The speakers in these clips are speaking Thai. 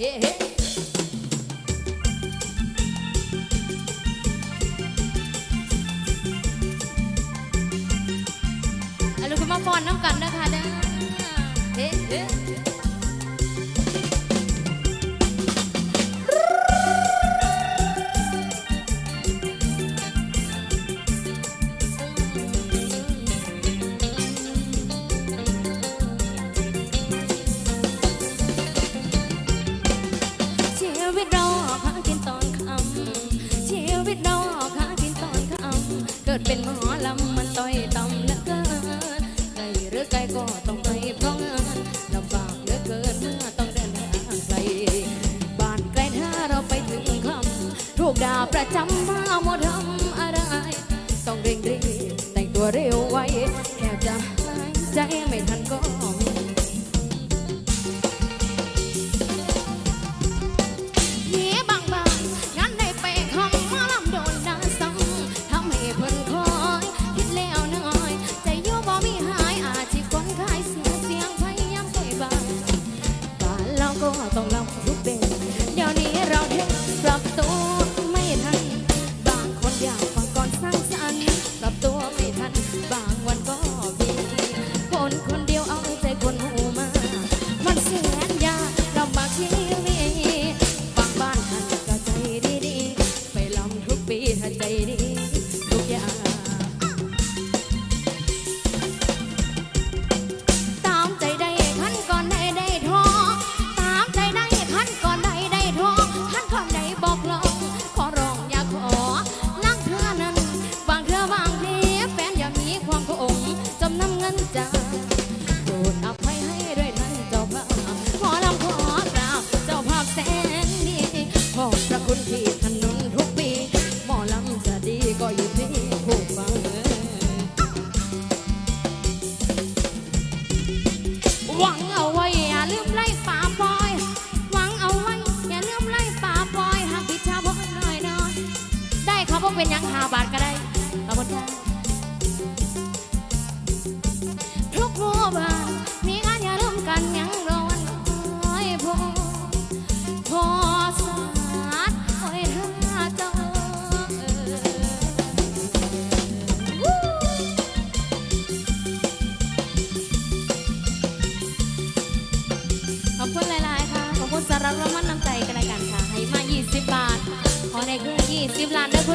เฮ้เฮ้ลูกมาฟอนน้ำกันนะคะเด้อเฮ้เฮ้ วิตเราหากินตอนค่ำชีวิตเราหากินตอนค่ำเกิดเป็นหมอลำมันต่อยต่ำเหลือเกินไกลหรือไกลก็ต้องไปเพราะงานลำบากเหลือเกินเมื่อต้องเดินทางไกลบ้านไกลถ้าเราไปถึงคำถูกด่าประจำมาหมดทำ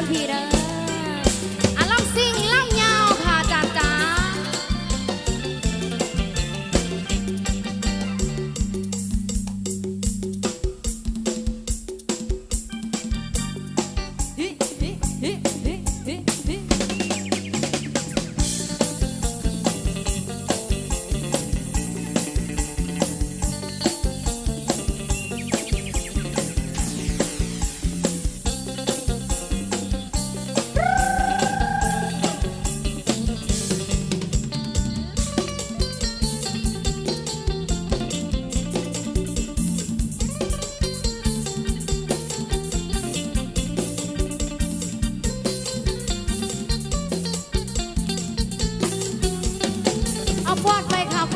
Peter.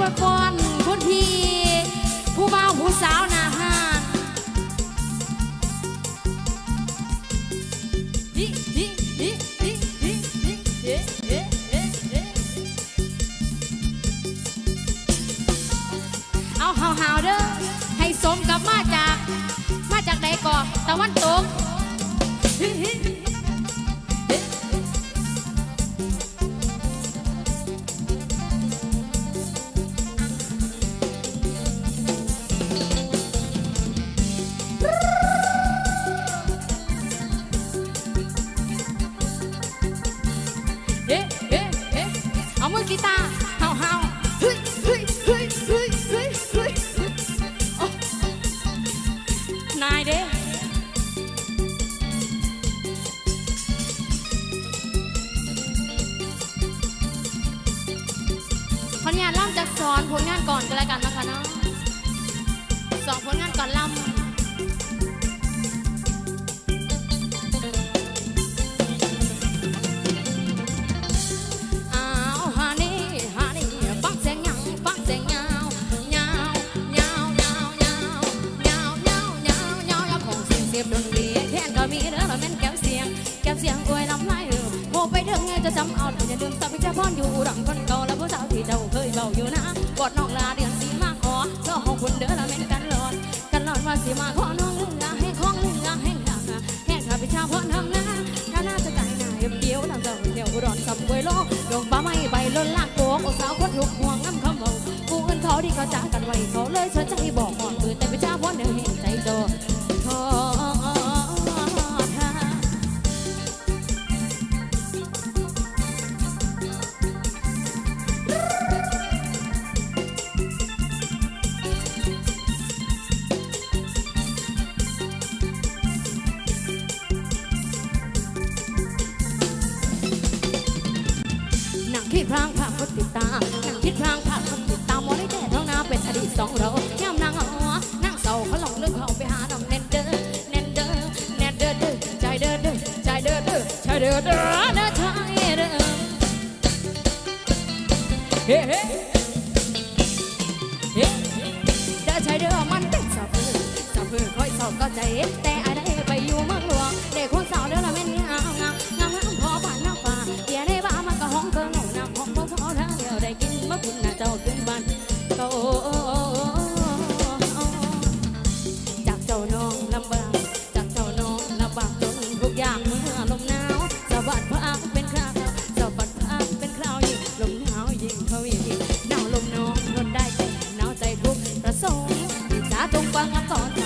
พื่อก่อนคนพี่ ผู้บ่าวผู้สาวนาหานฮิฮิฮิฮิฮิฮิเอ๊ะเอ๊ะเอ๊ะเอาเฮาวฮเด้อให้สมกับมาจาก มาจากใดก่อตะวันตก ผลงานก่อนก็แล้วกันนะคะเนาะสองผลงานก่อนลำดนตรี มีเด้อละแม่นแก้วเสียง แก้วเสียงอวยลำลายเออโมไปถึงไงจะจำเอาแต่อย่าลืมสับพิจารพรอยู่ดังคนเก่าและผู้สาวที่เจ้าเคยเบาอยู่นะกอดน้องลาเดือนสีมาขอเจ้าของคุณเด้อละแม่นกันหลอดกันหลอดว่าสิมาขอน้องเรือให้ของเรือให้หลักแห่งข้าพิชาพรทำนาถ้าน่าจะไกลหนายเดียวทางเจ้าเดียวร้อนสับเวยโลกดอกบ้าไม่ใบล้นลากโกกโอ้สาวคนถูกห่วงน้ำคำเมากูเอินเขาที่เขาจ้าว้เขา คิดพลางพาคนติดตามนั่งคิดพลางพาคนติดตามมองได้แต่ท้องนาเป็นอดีตสองเราย่ำนางหัวนั่งเศร้าเขาหลงเรื่องเขาไปหาดำเนนเดอเนนเดอเนนเดอเดอใจเดอเดอใจเดอเดอใจเดอเดอเดอใจเดอเฮ้เฮ้เฮ้เดอใจเดอมันเป็นสาวเพื่อสาวเพื่อคอยสอบก็ใจแต่อะไรไปอยู่เมืองหลวงเด็กคนสาว เจ้าขึ้นบ้านเขาจากเจ้าน้องลำบากจากเจ้าน้องลำบากจนทุกอย่างเมื่อลมหนาวสะบัดพักเป็นคราวสะบัดพักเป็นคราวยิ่งลมหนาวยิ่งเขายิ่งหนาวลมน้องทนได้แต่หนาวใจทุกประสงค์ที่จะจงฟังคำสอน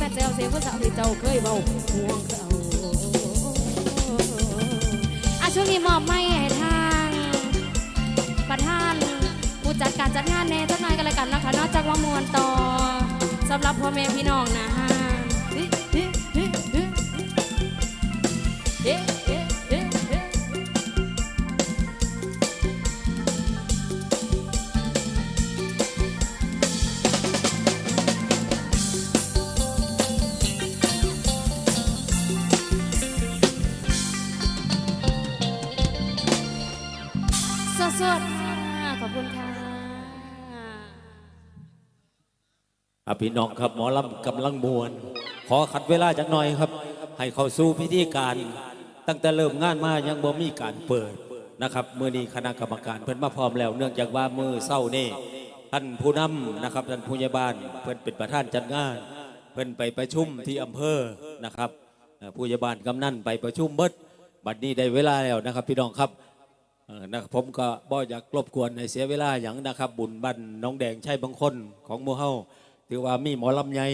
เสียงนี่คือแฟนเซลเสียผู้สาวที่เจ้าเคยเบาห่วงเขาอาช่วงนี้มอบไม่ให้ทาง ประธานผู้จัดการจัดงานแน่ทักนายกันเลยกันนะคะนอกจากว่ามวนต่อสำหรับพ่อแม่พี่น้องนะฮะเสดค่ะขอบคุณค่ะอะพี่น้องครับหมอลำกำลังมวน ขอขัดเวลาจักหน่อยครับ ให้เข้าสู่พิธีการ ตั้งแต่เริ่มงานมายังบ่มีการเปิดนะครับเมื่อนี้คณะกรรมการเพิ่นมาพร้อมแล้วเนื่องจากว่ามือเศร้านี่ท่านผู้นำนะครับท่านผู้ใหญ่บ้านเพิ่นเป็นประธานจัดงาน เพิ่นไปประชุมที่อำเภอนะครับผู้ใหญ่บ้านกำนันไปประชุมเบิดบัดนี้ได้เวลาแล้วนะครับ พี่น้องครับ นะครับผมก็บ่อยากรบกวนในเสียเวลาอย่างนะครับ บุญบันน้องแดงใช่บางคนของหมู่เฮาถือว่ามีหมอลำใหญ่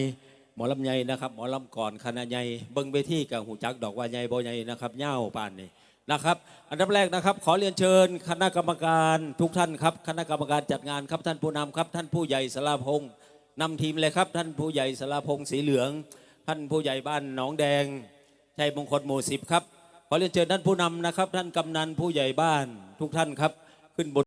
หมอลำใหญ่นะครับ หมอลำก่อนคณะใหญ่เบิ้งเวทีกับหูจักดอกว่าใหญ่บ่ใหญ่นะครับเง่าวปานนี่นะครับ อันดับแรกนะครับ ขอเรียนเชิญ คณะกรรมการทุกท่านครับ คณะกรรมการจัดงานครับท่านผู้นำครับ ท่านผู้ใหญ่สลาพงศ์นำทีมเลยครับ ท่านผู้ใหญ่สลาพงศ์สีเหลือง ท่านผู้ใหญ่บ้านหนองแดงชัยมงคลหมู่สิบครับ ขอเรียนเชิญท่านผู้นำนะครับ ท่านกำนันผู้ใหญ่บ้านทุกท่านครับ ขึ้นบน